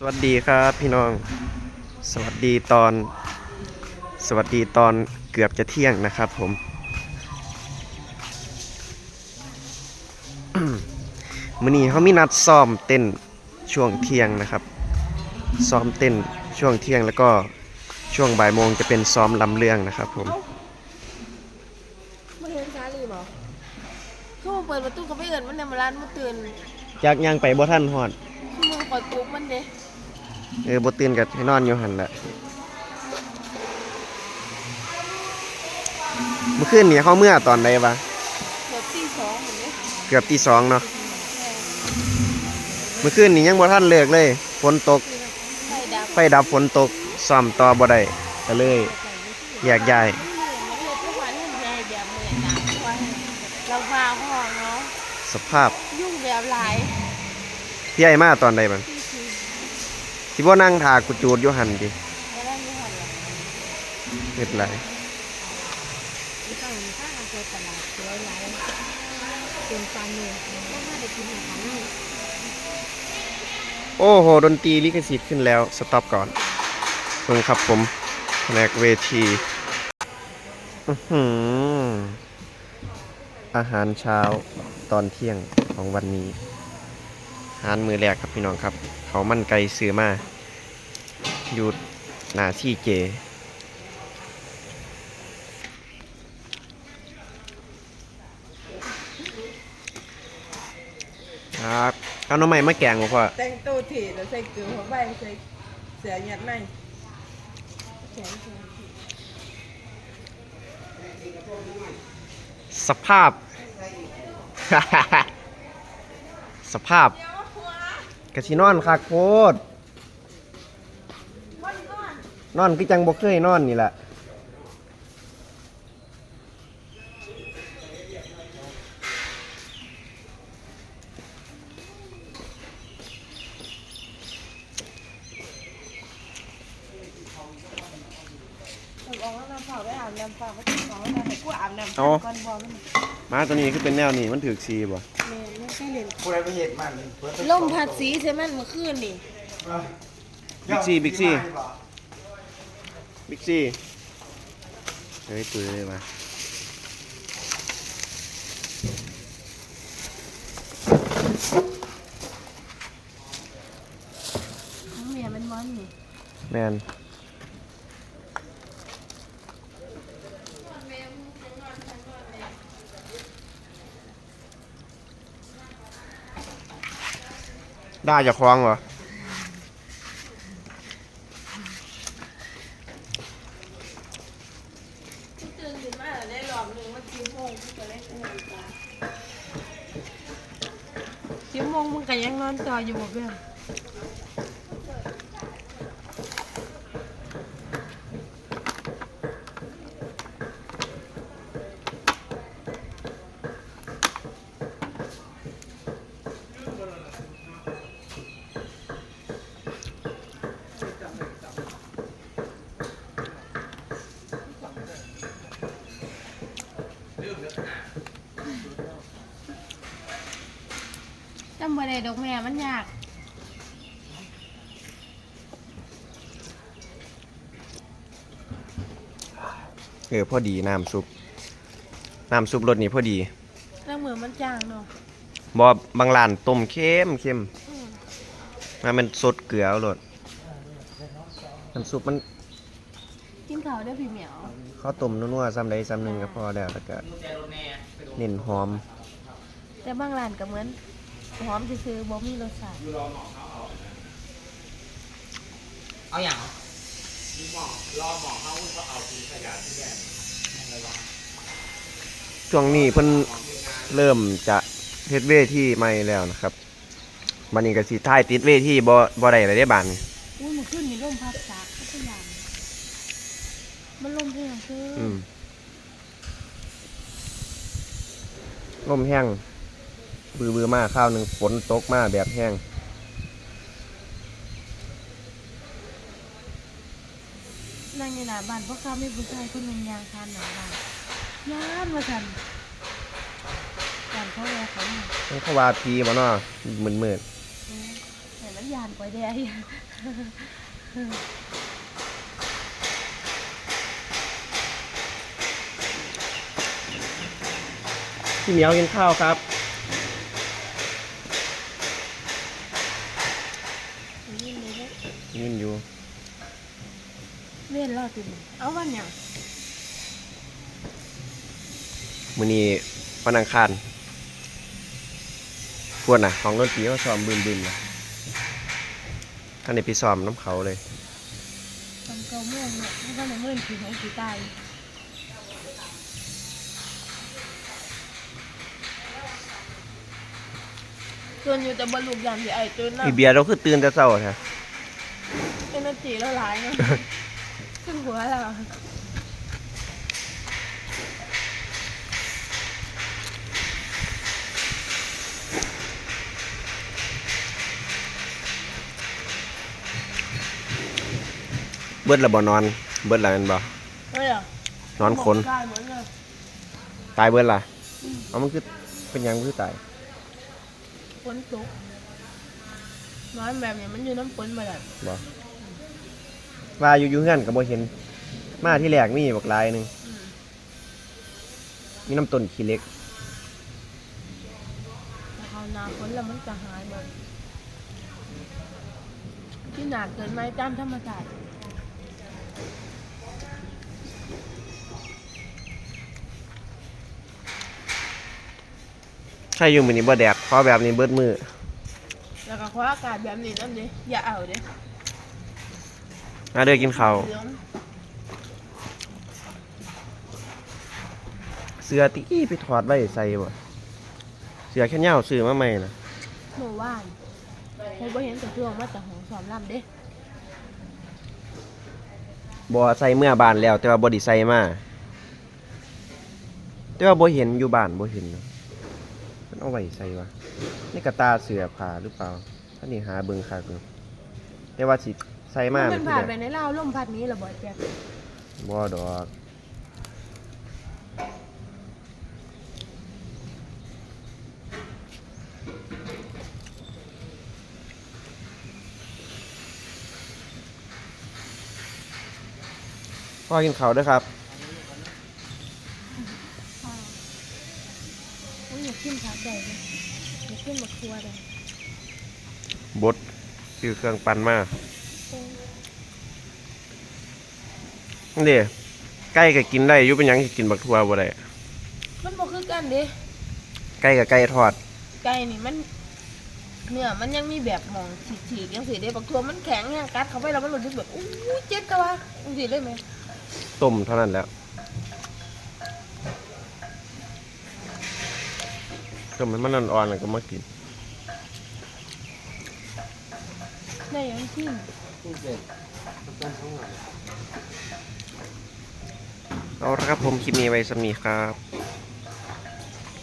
สวัสดีครับพี่น้อง สวัสดีตอน สวัสดีตอนเกือบจะเที่ยงนะครับผม มื้อนี้เขามีนัดซ้อมเต้นช่วงเที่ยงนะครับ ซ้อมเต้นช่วงเที่ยงแล้วก็ช่วงบ่ายโมงจะเป็นซ้อมลำเรื่องนะครับผมไม่เห็นชาลีบอกเขามาเปิดประตูก็ไม่เอินมันในมาร้านมาตื่นจากยังไปบ่ท่านฮอดคือมึงคอยปลุกมันเด้ เออบ่ตื่นกับให้นอนอยู่หันแหละเมื่อคืนนี้เขาเมื่อตอนใดวะเกือบตีสองเหมือนเนี้ยเกือบตีสองเนาะเมื่อคืนนี้ยังบ่ทันเลิกเลยฝนตกไฟดับไฟดับฝนตกซ่อมต่อบ่ได้ก็เลยแยกย้ายมันเลยทุกวันมันใหญ่แบบเหมือนน้ำทุกวันเราพาห้องเนาะสภาพยุ่งแบบหลายพี่ไอ้มาตอนใดบัดที่คือ สิบ่นั่งถากูจูดอยู่หั่นดิแล้วนั่นไม่หันหรอกเฮ็ดไรที่ต้องข้างอำเภอตลาดเสือหลายเป็นปลาเนื้อก็น่าจะกินอาหารนี่โอ้โห ดนตรีลิขสิทธิ์ขึ้นแล้ว สต็อปก่อนเพิ่งครับผมแผนกเวทีอื้อหืออาหารเช้าตอนเที่ยงของวันนี้อาหารมือแรกครับพี่น้องครับ เขาวมันไก่ซื้อมา อยู่หนาที่เจครับเอาหน้ำใหม่มาแกงบ่พ่อแต่งตัวถี่แล้วใส่เกลือหัวใบใส่เสือหยัดในแขนแขนสภาพ สภาพ กะชินอนคักโคตรนอนคือจังบ่เคยนอนนี่แหละผมออกแล้วน้ำเปล่าไปอาบน้ำเปล่าก็ต้องของแล้วแต่กูอาบน้ำเอาก่อนบอกมันหมาตัวนี้คือเป็นแนวนี้มันถือซีบ่แม่ไม่ ใช่เล่นผู้ใดไปเห็นมันเปิดไปล่มพัดสีใช่ไหมเมื่อคืนนี่บิ๊กซี่บิ๊กซี่ บิ๊กซี่เฮ้ยปืนเลยมาน้องเมียมันม้อนนี่แมน ได้จากคลองเหรอมึงว่าจิ้มโมงกันตาจิ้มโมงมึงก็ยังนอนต่ออยู่บ่เพื่อน จำบ่ได้ดอกแม่มันยากเออพอดีน้ำซุป น้ำซุปรสนี่พอดีแล้วมือมันจางเนาะบอบางร้านต้มเข้มเข้มอืมมามันสดเกลือเอาโลดน้ำซุปมันกินข้าวได้อพี่เหมียวข้าวต้มนัวๆซ้ำใดซ้ำหนึ่งก็พอแล้วแล้วก็เน้นหอม แต่บางร้านก็เหมือน หอมซื่อๆบ่มีรสชาติเอาอย่างช่วงนี้เพิ่นเริ่มจะเฮ็ดเวทีใหม่แล้วนะครับบัดนี้ก็สิท้ายติดเวทีบ่บ่ได้เลยได้บานนี้อุ้ยมันขึ้นมีลมพัดสากก็ตัวอย่างมันลมแรงคือออืมลมแห้ง บื้อบื้อมากข้าวหนึ่งฝนตกมากแบบแห้งนั่งอยู่หน้าบ้านเพราะเขามีผู้ชายคนหนึ่งยางคานหน้าบ้านยานมาสั่นการเขาแลเขามามันเขาวาพีบ่เนาะมึนๆเออแต่มันยานไว้ได้พี่เหมียวกินข้าวครับ นี่เล ยเด้อยินอยู่เวียนรอติเอาวันเนี่ยมื้อนี้วันอังคารพวดน่ะ ของดนตรีเขาซ้อมบึนๆนะท่านได้ไปซ้อมน้ำเขาเลยตอนเก้าโมงเนี่ยไม่ว่าในเมื่อคือของสีตายส่วนอยู่แต่บรรลุยามที่ไอ้ตื่นนะพี่เบียร์เราคือตื่นแต่เช้าแท้เอเนอร์ จีแล้วหลายเนาะขึ้นหัวเราเบิดละบ่นอน เบิดละแม่นบ่เฮ้ยอะนอนคนใช่เหมือนกันตายเบิดละเอามันคือเป็นหยังคือตายฝนตกนอนแบบเนี้ยมันอยู่น้ำฝนมาแบบบ่ ว่าอยู่อยู่เฮือนก็บ่เห็น มาที่แรกมีบักหลายหนึงมีน้ำต้นขี้เหล็ก แต่เขาหนาฝนแล้วมันจะหายหมดที่หนาเกินไม้ตามธรรมชาติใช่อยู่มื้อนี้บ่แดดเพราะแบบนี้เบิดมือ แล้วก็คว้าอากาศแบบนี้นั่นดิอย่าเอาเด้ มาเด้อกินข้าวเหลืองเสื้อติไปถอดไว้ใส่บ่เสื้อแค่ยาวซื้อมาใหม่น่ะหมู่บ้านเคยบ่เห็นแต่ช่วงมาจากหองสอมลำเด้บ่ใส่เมื่อบ้านแล้ว แต่ว่าบ่ได้ใส่มาแต่ว่าบ่เห็นอยู่บ้านบ่เห็นเนาะมันเอาไว้ใส่วะนี่กระตาเสื้อผ้าหรือเปล่าอันนี้หาเบิ่งคักอยู่แต่ว่าสิใส่มามันคือผ่านแบไปบในลาวลมพัดนี้เหรอบ่แจ๊คบ่ดอกพ่อกินข้าวเด้วยครับอุ้ยอยากขึ้นขาใจเลยอยากขึ้นมาครัวเลยบดซื้อเครื่องปั่นมานี่ เด้ไก่ก็กินได้อยู่เป็นหยังสิกินบักทั่วบ่ได้มันบ่คือกันเด้ไก่กับไก่ทอด ไก่นี่มันเนื้อมันยังมีแบบหมองฉีกๆยังสิได้บักทั่วมันแข็งแห้งกัดเข้าไปแล้วมันรู้สึกแบบอู้เจ็บกะวะจังสิได้ไหมต้มเท่านั้นแหล้วต้มให้มันอ่อนๆแล้วก็มากิน ได้ยังขึ้น เอาละครับผมคลิปนี้ไว้สำนีครับ